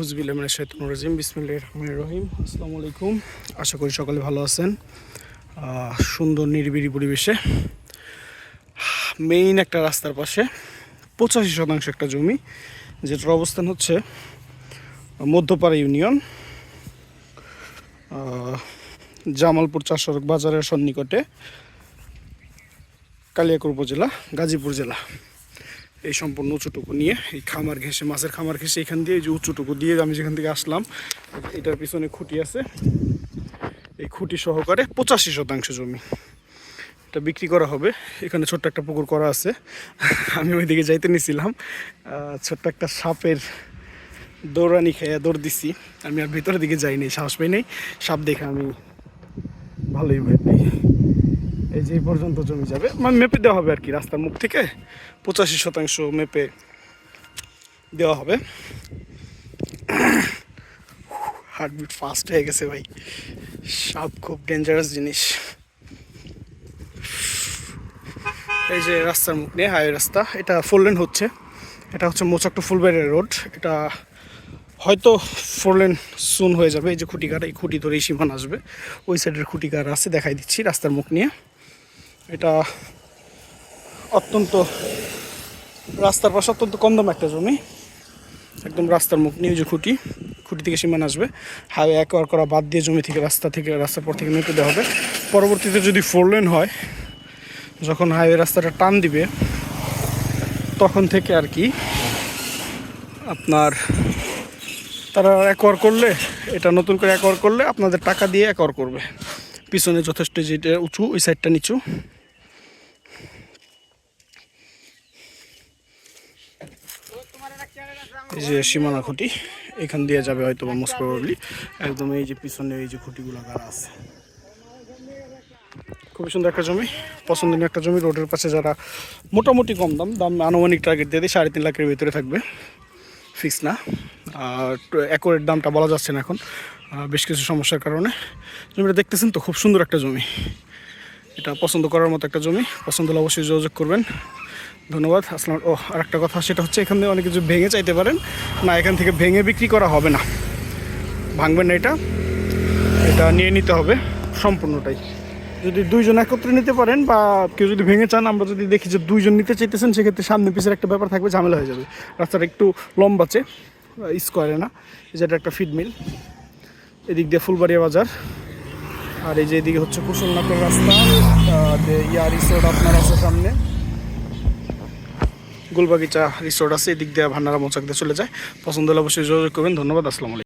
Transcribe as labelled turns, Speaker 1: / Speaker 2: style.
Speaker 1: হুজবিল্লামিন শাইতানুর রাজিম, বিসমিল্লাহির রহমানির রহিম। আসসালামু আলাইকুম। আশা করি সকলে ভালো আছেন। সুন্দর, নিরিবিলি পরিবেশে। মেইন একটা রাস্তার পাশে পঁচাশি শতাংশ একটা জমি, যেটার অবস্থান হচ্ছে মধ্যপাড়া ইউনিয়ন জামালপুর চার সড়ক বাজারের সন্নিকটে কালিয়াকুর উপজেলা, গাজীপুর জেলা। এই সম্পূর্ণ উঁচুটুকু নিয়ে এই খামার ঘেঁষে, মাছের খামার ঘেঁষে এখান দিয়ে যে উঁচুটুকু দিয়ে আমি যেখান থেকে আসলাম, এটার পিছনে খুঁটি আছে। এই খুঁটি সহকারে পঁচাশি শতাংশ জমি এটা বিক্রি করা হবে। এখানে ছোট্ট একটা পুকুর করা আছে। আমি ওইদিকে যাইতে নিছিলাম। ছোট্ট একটা সাপের দৌড়ানি খেয়ে দৌড় দিছি। আমি আর ভিতরের দিকে যাইনি, সাহস পাই নাই। সাপ দেখে আমি ভালোই ভয় এই যে পর্যন্ত জমি যাবে। মানে মেপে দেওয়া হবে আর কি রাস্তার মুখ থেকে। পঁচাশি শতাংশ মেপে দেওয়া হবে। হার্টবিট ফাস্ট হয়ে গেছে ভাই। সাপ খুব ডেঞ্জারাস জিনিস। এই যে রাস্তার মুখ নিয়ে হাইওয়ে রাস্তা, এটা ফোর লেন হচ্ছে। এটা হচ্ছে মোচাক টু রোড এটা হয়তো ফোর লেন সুন হয়ে যাবে। এই যে খুঁটিকার এই খুঁটি ধরে সীমান আসবে। ওই সাইডের খুঁটিকার আছে, দেখাই দিচ্ছি রাস্তার মুখ নিয়ে। এটা অত্যন্ত, রাস্তার পাশে অত্যন্ত কম দাম একটা জমি। একদম রাস্তার মুখ নিয়ে যে খুঁটি খুঁটি থেকে সীমান আসবে। হাইওয়ে একবার করা বাদ দিয়ে জমি থেকে রাস্তা থেকে, রাস্তার পর থেকে মেপে দেওয়া হবে। পরবর্তীতে যদি ফোর লেন হয়, যখন হাইওয়ে রাস্তাটা টান দিবে, তখন থেকে আর কি আপনার তারা একর করলে, এটা নতুন করে একর করলে আপনাদের টাকা দিয়ে একর করবে। পিছনে যথেষ্ট যেটা উঁচু, ওই সাইডটা নিচু। যে সীমানা খুঁটি, এখান দিয়ে যাবে হয়তো বা মোস্ট প্রবাবলি একদম এই যে পিছনে এই যে খুঁটিগুলো গাড়া আছে। খুবই সুন্দর একটা জমি, পছন্দনীয় একটা জমি। রোডের পাশে যারা মোটামুটি কম দাম দাম আনুমানিক টার্গেট দিয়ে দিই, সাড়ে তিন লাখের ভিতরে থাকবে। ফিক্স না। আর একরের দামটা বলা যাচ্ছে না এখন। বেশ কিছু সমস্যার কারণে। জমিটা দেখতেছেন তো, খুব সুন্দর একটা জমি। এটা পছন্দ করার মতো একটা জমি। পছন্দ হলে অবশ্যই যোগাযোগ করবেন। ধন্যবাদ। আসসালাম ও আর একটা কথা, সেটা হচ্ছে এখান থেকে অনেক কিছু ভেঙে চাইতে পারেন। না, এখান থেকে ভেঙে বিক্রি করা হবে না। ভাঙবেন না এটা। এটা নিয়ে নিতে হবে সম্পূর্ণটাই। যদি দুইজন একত্রে নিতে পারেন বা কেউ যদি ভেঙে চান, আমরা যদি দেখি যে দুইজন নিতে চাইতেছেন, সেক্ষেত্রে সামনে পিছের একটা ব্যাপার থাকবে, ঝামেলা হয়ে যাবে। রাস্তাটা একটু লম্বাচে স্কোয়ারে না। যেটা একটা ফিডমিল এদিক দিয়ে ফুলবাড়িয়া বাজার। আর এই যে এদিকে হচ্ছে কুশলনাথের রাস্তা ইয়া রিসোর্ট আপনার আছে সামনে। গুলবাগিচা রিসোর্ট আছে, এদিক দিয়ে ভান্ডারা মোচাক দিয়ে চলে যায়। পছন্দ হলে অবশ্যই যোগাযোগ করবেন। ধন্যবাদ, আসসালামু